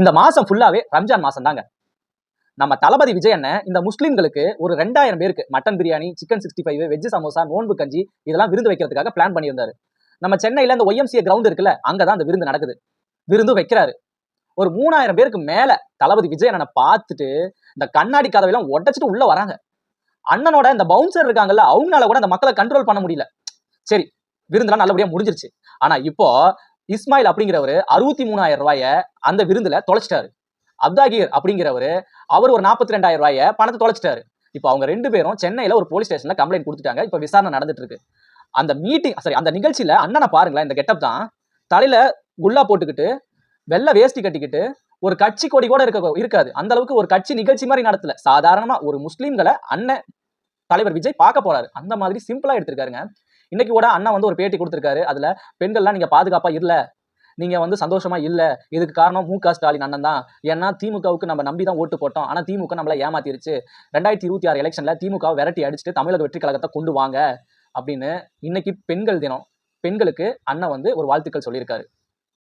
இந்த மாசம் ஃபுல்லாவே ரம்ஜான் மாசம் தாங்க. நம்ம தளபதி விஜய் அண்ணன் இந்த முஸ்லீம்களுக்கு ஒரு ரெண்டாயிரம் பேருக்கு mutton biryani chicken sixty five veg samosa நோன்பு கஞ்சி இதெல்லாம் விருந்து வைக்கிறதுக்காக பிளான் பண்ணியிருந்தாரு. நம்ம சென்னையில இந்த ஒய்எம்சிஏ கிரவுண்ட் இருக்குல்ல அங்கதான் அந்த விருந்து நடக்குது. விருந்து வைக்கிறாரு. ஒரு மூணாயிரம் பேருக்கு மேல தளபதி விஜய் அண்ணனை பார்த்துட்டு இந்த கண்ணாடி கதவையெல்லாம் உடச்சிட்டு உள்ள வராங்க. அண்ணனோட இந்த பவுன்சர் இருக்காங்கல்ல அவங்களால கூட அந்த மக்களை கண்ட்ரோல் பண்ண முடியல. சரி விருந்துலாம் நல்லபடியா முடிஞ்சிருச்சு. ஆனா இப்போ இஸ்மாயில் அப்படிங்கிறவரு அறுபத்தி மூணாயிரம் ரூபாய அந்த விருந்துல தொலைச்சிட்டாரு. அப்தாகீர் அப்படிங்கிறவரு அவர் ஒரு நாற்பத்தி ரெண்டாயிரம் ரூபாய பணத்தை தொலைச்சிட்டாரு. இப்போ அவங்க ரெண்டு பேரும் சென்னையில ஒரு போலீஸ் ஸ்டேஷன்ல கம்ப்ளைண்ட் கொடுத்துட்டாங்க. இப்போ விசாரணை நடந்துட்டு இருக்கு அந்த மீட்டிங் சரி அந்த நிகழ்ச்சியில அண்ணனை பாருங்களேன் இந்த கெட்டப் தான். தலையில குல்லா போட்டுக்கிட்டு வெள்ளை வேஷ்டி கட்டிக்கிட்டு ஒரு கட்சி கொடி கூட இருக்க இருக்காது. அந்த அளவுக்கு ஒரு கட்சி நிகழ்ச்சி மாதிரி நடத்தல. சாதாரணமா ஒரு முஸ்லீம்களை அண்ணன் தலைவர் விஜய் பார்க்க போறாரு. அந்த மாதிரி சிம்பிளா எடுத்திருக்காருங்க. இன்னைக்கு கூட அண்ணா வந்து ஒரு பேட்டி கொடுத்துருக்காரு. அதுல பெண்கள்லாம் நீங்க பாதுகாப்பா இல்ல. நீங்க வந்து சந்தோஷமா இல்ல. இதுக்கு காரணம் மு க ஸ்டாலின் அண்ணன் தான். ஏன்னா திமுகவுக்கு நம்ம நம்பி தான் ஓட்டு போட்டோம். ஆனா திமுக நம்மள ஏமாத்திருச்சு. ரெண்டாயிரத்தி இருபத்தி ஆறு எலெக்ஷன்ல திமுக விரட்டி அடிச்சுட்டு தமிழக வெற்றி கழகத்தை கொண்டு வாங்க. அப்படின்னு இன்னைக்கு பெண்கள் தினம். பெண்களுக்கு அண்ணன் வந்து ஒரு வாழ்த்துக்கள் சொல்லியிருக்காரு.